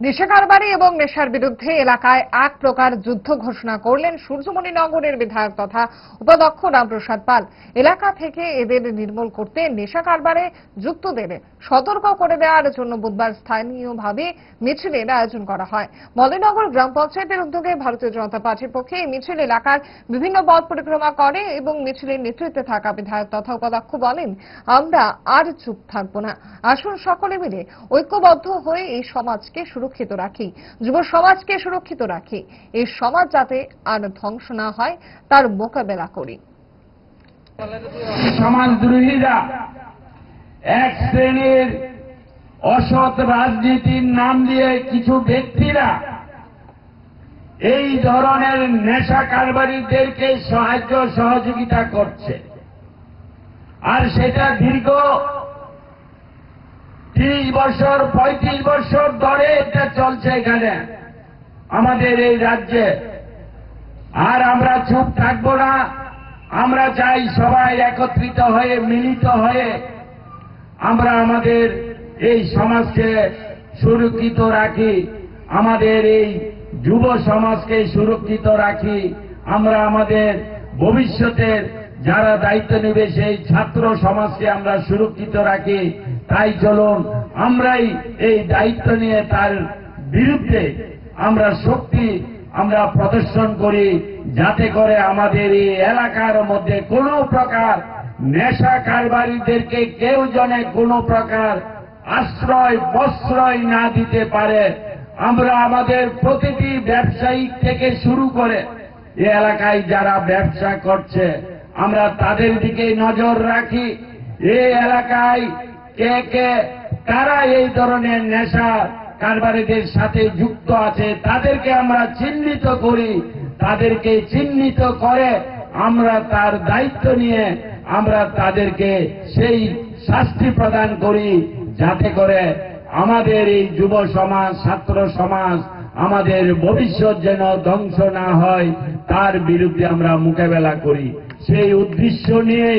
নেশা কারবারি এবং নেশার বিরুদ্ধে এলাকায় এক প্রকার যুদ্ধ ঘোষণা করলেন সূর্যমণি নগরের বিধায়ক তথা উপাধ্যক্ষ রামপ্রসাদ পাল। এলাকা থেকে এদের নির্মূল করতে নেশা কারবারে যুক্তদের সতর্ক করে দেওয়ার জন্য বুধবার স্থানীয়ভাবে মিছিলের আয়োজন করা হয়। মলিনগর গ্রাম পঞ্চায়েতের উদ্যোগে ভারতীয় জনতা পার্টির পক্ষে এই মিছিল এলাকার বিভিন্ন পথ পরিক্রমা করে এবং মিছিলের নেতৃত্বে থাকা বিধায়ক তথা উপাধ্যক্ষ বলেন, আমরা আর চুপ থাকব না। আসুন সকলে মিলে ঐক্যবদ্ধ হয়ে এই সমাজকে সুরক্ষিত রাখি যুব সমাজকে সুরক্ষিত রাখি, এই সমাজ যাতে আর ধ্বংস না হয়, তার মোকাবেলা করি। সমাজদ্রোহীরা এক শ্রেণির অসৎ রাজনীতির নাম দিয়ে কিছু ব্যক্তিরা এই ধরনের নেশা কারবারিদেরকে সাহায্য সহযোগিতা করছে। আর সেটা দীর্ঘ তিরিশ বছর, পঁয়ত্রিশ বছর ধরে এটা চলছে এখানে, আমাদের এই রাজ্যে। আর আমরা চুপ থাকব না, আমরা চাই সবাই একত্রিত হয়ে, মিলিত হয়ে আমরা আমাদের এই সমাজকে সুরক্ষিত রাখি, আমাদের এই যুব সমাজকে সুরক্ষিত রাখি, আমরা আমাদের ভবিষ্যতের যারা দায়িত্ব নেবে সেই ছাত্র সমাজকে আমরা সুরক্ষিত রাখি। তাই চলুন, আমরাই এই দায়িত্ব নিয়ে তার বিরুদ্ধে আমরা শক্তি আমরা প্রদর্শন করি, যাতে করে আমাদের এই এলাকার মধ্যে কোনো প্রকার নেশা কারবারিদেরকে কেউ জনে কোনো প্রকার আশ্রয় প্রশ্রয় না দিতে পারে। আমরা আমাদের প্রতিটি ব্যবসায়িক থেকে শুরু করে এই এলাকায় যারা ব্যবসা করছে, আমরা তাদের দিকে নজর রাখি। এই এলাকায় কে কে কারা এই ধরনের নেশা কারবারিদের সাথে যুক্ত আছে, তাদেরকে আমরা চিহ্নিত করি, তাদেরকে চিহ্নিত করে আমরা তার দায়িত্ব নিয়ে আমরা তাদেরকে সেই শাস্তি প্রদান করি, যাতে করে আমাদের এই যুব সমাজ, ছাত্র সমাজ আমাদের ভবিষ্যৎ যেন ধ্বংস না হয়, তার বিরুদ্ধে আমরা মোকাবেলা করি। সেই উদ্দেশ্য নিয়ে